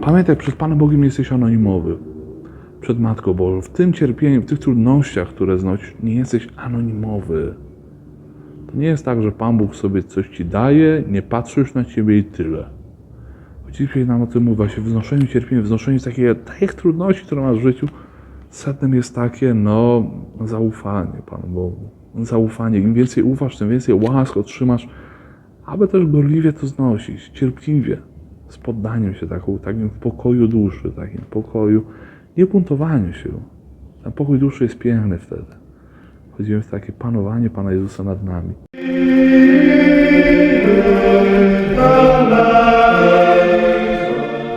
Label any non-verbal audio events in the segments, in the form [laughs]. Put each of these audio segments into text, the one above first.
Pamiętaj, przed Panem Bogiem jesteś anonimowy. Przed Matką Bożą. W tym cierpieniu, w tych trudnościach, które znosisz, nie jesteś anonimowy. To nie jest tak, że Pan Bóg sobie coś ci daje, nie patrzysz na ciebie i tyle. Dzisiaj nam o tym mówi, właśnie w znoszeniu cierpienia, w znoszeniu takich, takich trudności, które masz w życiu, sednem jest takie, no, zaufanie Panu Bogu. Zaufanie. Im więcej ufasz, tym więcej łask otrzymasz, aby też gorliwie to znosić, cierpliwie, z poddaniem się, taką, takim pokoju duszy, takim pokoju, nie buntowaniu się. Ten pokój duszy jest piękny wtedy. Chodzimy w takie panowanie Pana Jezusa nad nami.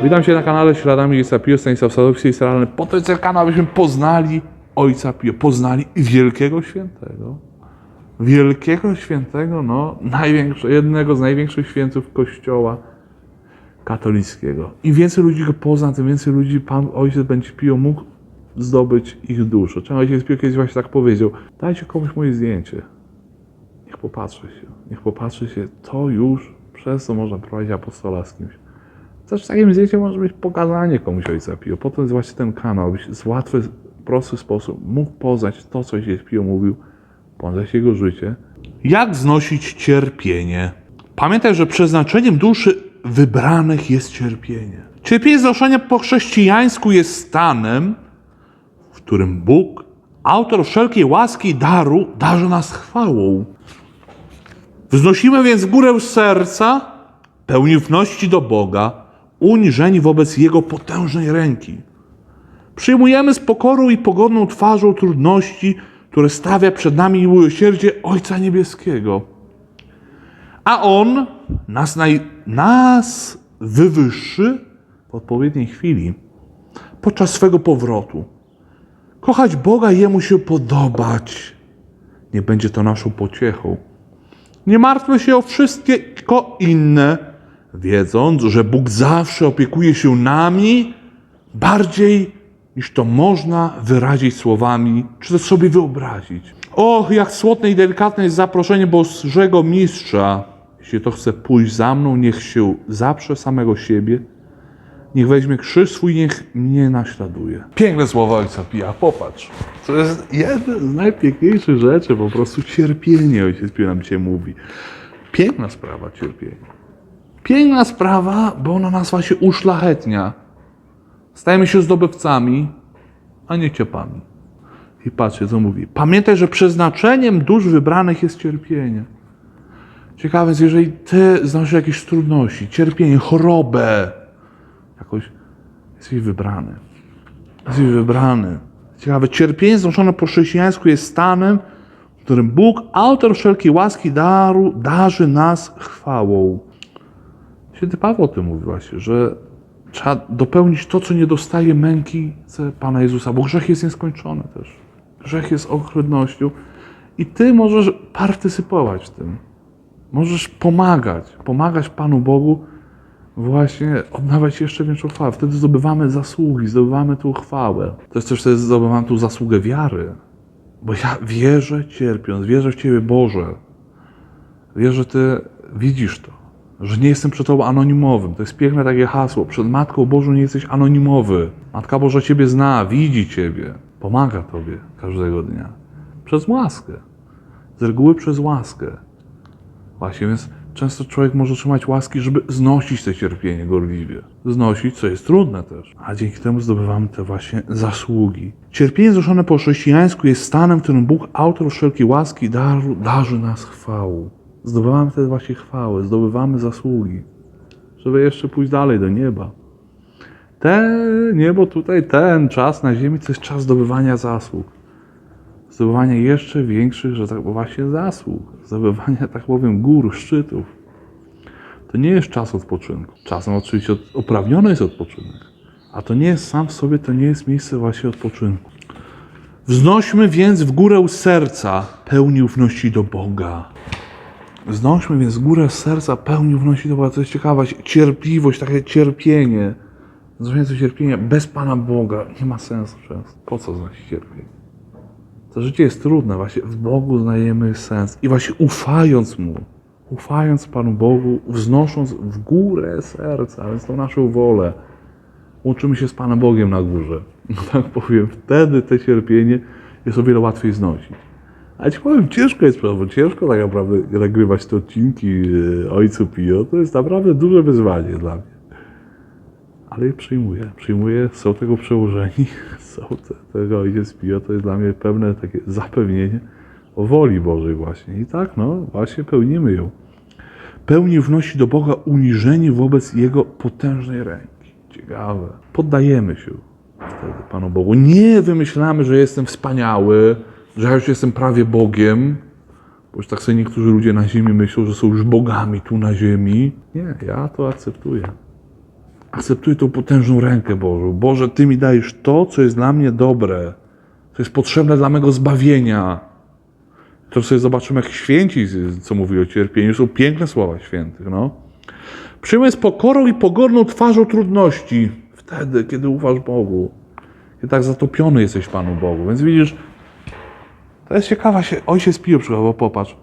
Witam Cię na kanale Śladami Ojca Pio, Stanisław Sadowski jest realny. Po to jest kanał, abyśmy poznali Ojca Pio, poznali Wielkiego Świętego. Wielkiego Świętego, no, jednego z największych świętów Kościoła katolickiego. Im więcej ludzi go pozna, tym więcej ludzi Pan Ojciec będzie Pio mógł zdobyć ich duszę. Czemu Ojciec Pio kiedyś właśnie tak powiedział, dajcie komuś moje zdjęcie. Niech popatrzy się, niech popatrzy się, to już przez to można prowadzić apostola z kimś. Też takim zdjęciem może być pokazanie komuś Ojca Pio. Po to jest właśnie ten kanał, byś w łatwy, prosty sposób mógł poznać to, co Ojciec Pio mówił, poznać jego życie. Jak znosić cierpienie? Pamiętaj, że przeznaczeniem duszy wybranych jest cierpienie. Cierpienie znoszenia po chrześcijańsku jest stanem, w którym Bóg, autor wszelkiej łaski i daru, darzy nas chwałą. Wznosimy więc górę serca, pełni ufności do Boga, uniżeni wobec Jego potężnej ręki. Przyjmujemy z pokorą i pogodną twarzą trudności, które stawia przed nami miłosierdzie Ojca Niebieskiego. A On nas, naj, nas wywyższy w odpowiedniej chwili, podczas swego powrotu. Kochać Boga Jemu się podobać. Nie będzie to naszą pociechą. Nie martwmy się o wszystko inne, wiedząc, że Bóg zawsze opiekuje się nami bardziej niż to można wyrazić słowami, czy też sobie wyobrazić. Och, jak słodne i delikatne jest zaproszenie Bożego Mistrza. Jeśli to chce pójść za mną, niech się zaprze samego siebie, niech weźmie krzyż swój, niech mnie naśladuje. Piękne słowa Ojca Pija, popatrz. To jest jedna z najpiękniejszych rzeczy, po prostu cierpienie Ojciec Pio nam dzisiaj mówi. Piękna sprawa cierpienie. Piękna sprawa, bo ona nas właśnie uszlachetnia. Stajemy się zdobywcami, a nie ciepami. I patrzcie, co mówi. Pamiętaj, że przeznaczeniem dusz wybranych jest cierpienie. Ciekawe jest, jeżeli ty znasz jakieś trudności, cierpienie, chorobę, jakoś jesteś wybrany. Jesteś wybrany. Ciekawe, cierpienie znoszone po chrześcijańsku jest stanem, w którym Bóg, autor wszelkiej łaski daru, darzy nas chwałą. Święty Paweł o tym mówi właśnie, że trzeba dopełnić to, co nie dostaje męki Pana Jezusa, bo grzech jest nieskończony też. Grzech jest ohydnością i Ty możesz partycypować w tym. Możesz pomagać, pomagać Panu Bogu właśnie oddawać jeszcze większą chwałę. Wtedy zdobywamy zasługi, zdobywamy tą chwałę. To jest też wtedy zdobywamy tą zasługę wiary. Bo ja wierzę cierpiąc, wierzę w Ciebie Boże. Wierzę, że Ty widzisz to, że nie jestem przed Tobą anonimowym. To jest piękne takie hasło. Przed Matką Bożą nie jesteś anonimowy. Matka Boża Ciebie zna, widzi Ciebie, pomaga Tobie każdego dnia. Przez łaskę. Z reguły przez łaskę. Właśnie, więc często człowiek może trzymać łaski, żeby znosić te cierpienie gorliwie. Znosić, co jest trudne też. A dzięki temu zdobywamy te właśnie zasługi. Cierpienie znoszone po chrześcijańsku jest stanem, w którym Bóg, autor wszelkiej łaski, daru, darzy nas chwałą. Zdobywamy te właśnie chwały, zdobywamy zasługi, żeby jeszcze pójść dalej do nieba. Te niebo tutaj, ten czas na ziemi, to jest czas zdobywania zasług. Zdobywania jeszcze większych, że tak właśnie zasług. Zdobywania, tak powiem, gór, szczytów. To nie jest czas odpoczynku. Czasem oczywiście uprawniony jest odpoczynek. A to nie jest sam w sobie, to nie jest miejsce właśnie odpoczynku. Wznośmy więc w górę serca pełni ufności do Boga. Znośmy więc w górę serca pełni ufności do Boga. To jest ciekawe, cierpliwość, takie cierpienie. Zrozumienie cierpienia bez Pana Boga nie ma sensu często. Po co znosić cierpienie? To życie jest trudne, właśnie w Bogu znajemy sens. I właśnie ufając Mu, ufając Panu Bogu, wznosząc w górę serca, a więc tą naszą wolę, łączymy się z Panem Bogiem na górze. No tak powiem, wtedy te cierpienie jest o wiele łatwiej znosić. Ale ci powiem, ciężko jest, bo ciężko tak naprawdę nagrywać te odcinki e, Ojcu Pio. To jest naprawdę duże wyzwanie dla mnie. Ale je przyjmuję, przyjmuję, są tego przełożeni, [laughs] są te, tego Ojciec Pio. To jest dla mnie pewne takie zapewnienie o woli Bożej właśnie. I tak, no, właśnie pełnimy ją. Pełni wnosi do Boga uniżenie wobec Jego potężnej ręki. Ciekawe. Poddajemy się wtedy Panu Bogu. Nie wymyślamy, że jestem wspaniały, że ja już jestem prawie Bogiem, bo już tak sobie niektórzy ludzie na ziemi myślą, że są już bogami tu na ziemi. Nie, ja to akceptuję. Akceptuję tą potężną rękę Bożą. Boże, Ty mi dajesz to, co jest dla mnie dobre, co jest potrzebne dla mego zbawienia. To sobie zobaczymy, jak święci, co mówi o cierpieniu, są piękne słowa świętych. No. Przyjmuj z pokorą i pogodną twarzą trudności. Wtedy, kiedy ufasz Bogu. Kiedy tak zatopiony jesteś Panu Bogu. Więc widzisz, to jest ciekawa się. Ojciec Pio przykładowo, popatrz.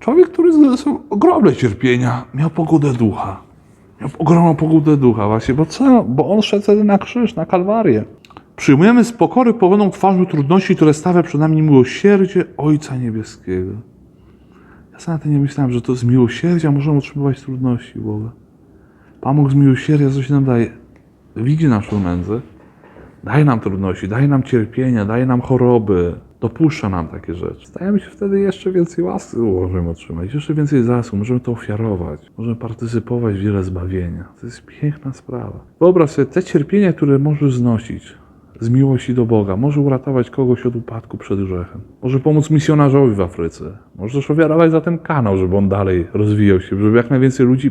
Człowiek, który zniósł ogromne cierpienia, miał pogodę ducha. Ogromną pogodę ducha właśnie, bo co? Bo on szedł wtedy na krzyż, na Kalwarię. Przyjmujemy z pokory pogodą twarzą trudności, które stawia przed nami miłosierdzie Ojca Niebieskiego. Ja sam na to nie myślałem, że to z miłosierdzia możemy otrzymywać trudności Boga. Pan Bóg z miłosierdzia coś nam daje. Widzi naszą nędzę, daje nam trudności, daje nam cierpienia, daje nam choroby, dopuszcza nam takie rzeczy. Stajemy się wtedy jeszcze więcej łaski możemy otrzymać, jeszcze więcej zasług, możemy to ofiarować, możemy partycypować w wiele zbawienia. To jest piękna sprawa. Wyobraź sobie te cierpienia, które możesz znosić z miłości do Boga, może uratować kogoś od upadku przed grzechem, może pomóc misjonarzowi w Afryce, możesz ofiarować za ten kanał, żeby on dalej rozwijał się, żeby jak najwięcej ludzi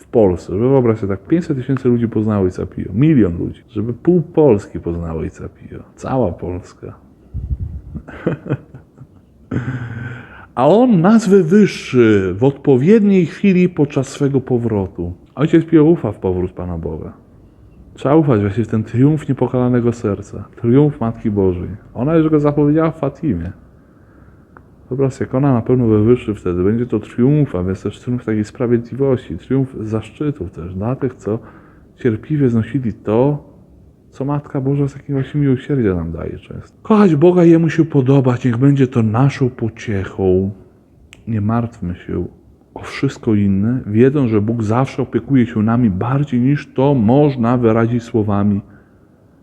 w Polsce, żeby wyobraź sobie tak, 500 tysięcy ludzi poznało Ojca Pio, milion ludzi, żeby pół Polski poznało Ojca Pio, cała Polska. [laughs] A on nas wywyższy w odpowiedniej chwili podczas swego powrotu. Ojciec Pio ufa w powrót Pana Boga. Trzeba ufać właśnie w ten triumf niepokalanego serca, triumf Matki Bożej. Ona już go zapowiedziała w Fatimie. Wyobraź, jak ona na pewno wywyższy wtedy, będzie to triumf, a więc też triumf takiej sprawiedliwości, triumf zaszczytów też dla tych, co cierpliwie znosili to, co Matka Boża z takiego właśnie miłosierdzia nam daje często. Kochać Boga Jemu się podobać, niech będzie to naszą pociechą. Nie martwmy się o wszystko inne, wiedząc, że Bóg zawsze opiekuje się nami bardziej niż to można wyrazić słowami,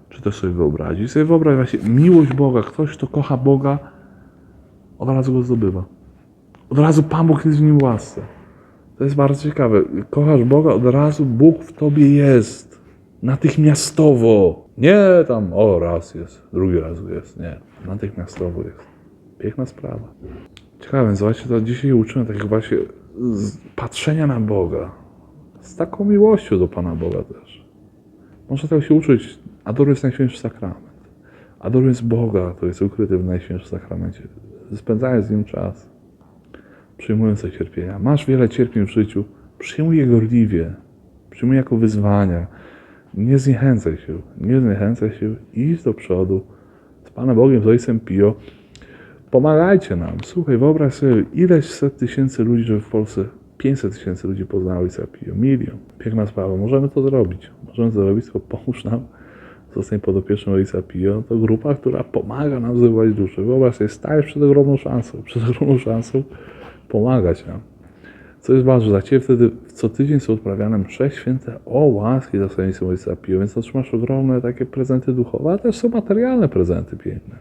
czy też sobie wyobrazić. Sobie wyobraź właśnie miłość Boga, ktoś, kto kocha Boga, od razu go zdobywa. Od razu Pan Bóg jest w nim łasce. To jest bardzo ciekawe. Kochasz Boga, od razu Bóg w tobie jest. Natychmiastowo. Nie tam, o raz jest, drugi raz jest. Nie, natychmiastowo jest. Piękna sprawa. Ciekawe, zobaczcie, to dzisiaj uczymy takiego właśnie patrzenia na Boga. Z taką miłością do Pana Boga też. Można tego się uczyć, adorując Najświętszy Sakrament. Adorując Boga, który jest ukryty w Najświętszym Sakramencie. Spędzając z Nim czas. Przyjmując te cierpienia. Masz wiele cierpień w życiu, przyjmuj je gorliwie. Przyjmuj jako wyzwania. Nie zniechęcaj się. Nie zniechęcaj się. Idź do przodu. Z Panem Bogiem, z Ojcem Pio. Pomagajcie nam. Słuchaj, wyobraź sobie ileś set tysięcy ludzi, że w Polsce 500 tysięcy ludzi poznało Ojca Pio. Milion. Piękna sprawa. Możemy to zrobić. Możemy to zrobić, tylko pomóż nam. Zostań podopiecznym Ojca Pio. To grupa, która pomaga nam zdobywać duszę. Wyobraź sobie, stajesz przed ogromną szansą. Przed ogromną szansą pomagać nam. Co jest ważne, dla Ciebie wtedy co tydzień są odprawiane msze święte o łaski za słowieństwo Ojca Pio, więc otrzymasz ogromne takie prezenty duchowe, ale też są materialne prezenty piękne.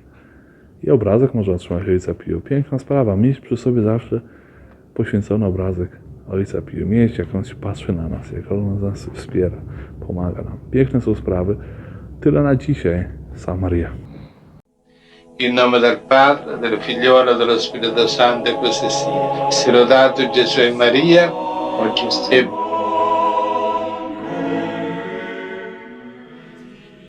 I obrazek można otrzymać Ojca Pio. Piękna sprawa, mieć przy sobie zawsze poświęcony obrazek Ojca Pio. Mieć, jak On się patrzy na nas, jak On nas wspiera, pomaga nam. Piękne są sprawy. Na dzisiaj. Sam Maria. In nome del Padre, del Figliolo e dello Spirito Santo, così sia. Si lodato Gesù e Maria, perché